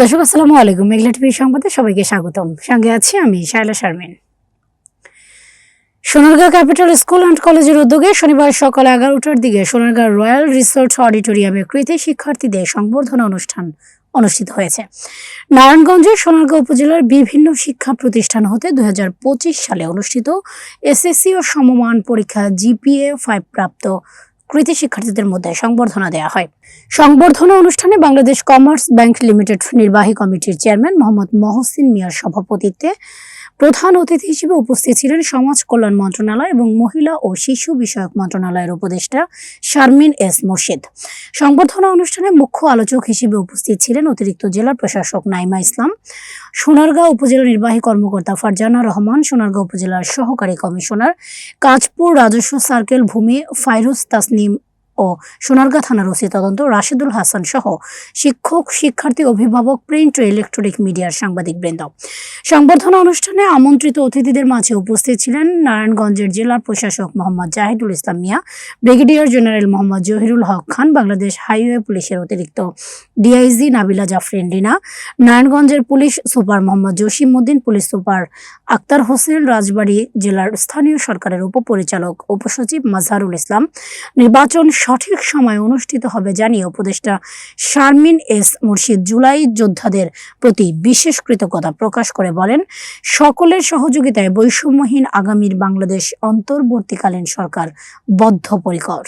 দর্শক, আসসালামু আলাইকুম। মেঘলা টিভি সংবাদে সবাইকে স্বাগতম। সঙ্গে আছি আমি Shaila Sharmin. Sonargaon capital school and কলেজের উদ্যোগে শনিবার সকাল এগারোটার দিকে সোনারগাঁও রয়্যাল রিসার্চ অডিটোরিয়ামে কৃতি শিক্ষার্থীদের সংবর্ধনা অনুষ্ঠান অনুষ্ঠিত হয়েছে। নারায়ণগঞ্জের সোনারগাঁও উপজেলার বিভিন্ন শিক্ষা প্রতিষ্ঠান হতে দুই হাজার পঁচিশ সালে অনুষ্ঠিত এসএসসি ও সমমান পরীক্ষা জিপিএ ফাইভ প্রাপ্ত কৃতি শিক্ষার্থীদের মধ্যে সংবর্ধনা দেওয়া হয়। সংবর্ধনা অনুষ্ঠানে বাংলাদেশ কমার্স ব্যাংক লিমিটেড নির্বাহী কমিটির চেয়ারম্যান মোহাম্মদ মহসিন মিয়ার সভাপতিত্বে প্রধান অতিথি হিসেবে উপস্থিত ছিলেন সমাজ কল্যাণ মন্ত্রণালয় এবং মহিলা ও শিশু বিষয়ক মন্ত্রণালয়ের উপদেষ্টা শারমিন এস মুর্শিদ। সংবর্ধনা অনুষ্ঠানে মুখ্য আলোচক হিসেবে উপস্থিত ছিলেন অতিরিক্ত জেলা প্রশাসক নাইমা ইসলাম, সোনারগাঁও উপজেলা নির্বাহী কর্মকর্তা ফারজানা রহমান, সোনারগাঁও উপজেলার সহকারী কমিশনার কাজপুর রাজস্ব সার্কেল ভূমি ফাইরুজ তাসনিম ও সোনারগাঁ থানার ওসি তদন্ত রাশেদুল হাসান সহ শিক্ষক, শিক্ষার্থী, অভিভাবক, প্রিন্ট ও ইলেকট্রনিক মিডিয়ার সাংবাদিকবৃন্দ। সংবর্ধনা অনুষ্ঠানে আমন্ত্রিত অতিথিদের মাঝে উপস্থিত ছিলেন নারায়ণগঞ্জের জেলা প্রশাসক Mohammad Jahidul Islam Mia, brigadier general Mohammad Jahirul Haque Khan, Bangladesh highway পুলিশের অতিরিক্ত ডিআইজি নাবিলা জাফরিন রিনা, নারায়ণগঞ্জের police super Mohammad Jasim Uddin police super Akhtar Hossain, Rajbari জেলার স্থানীয় সরকারের উপপরিচালক, উপসচিব মাজহারুল ইসলাম, নির্বাচন সঠিক সময় অনুষ্ঠিত হবে জানিয়ে উপদেষ্টা শারমিন এস মুর্শিদ জুলাই যোদ্ধাদের প্রতি বিশেষ কৃতজ্ঞতা প্রকাশ করে বলেন, সকলের সহযোগিতায় বৈষম্যহীন আগামীর বাংলাদেশ অন্তর্বর্তীকালীন সরকার বদ্ধপরিকর।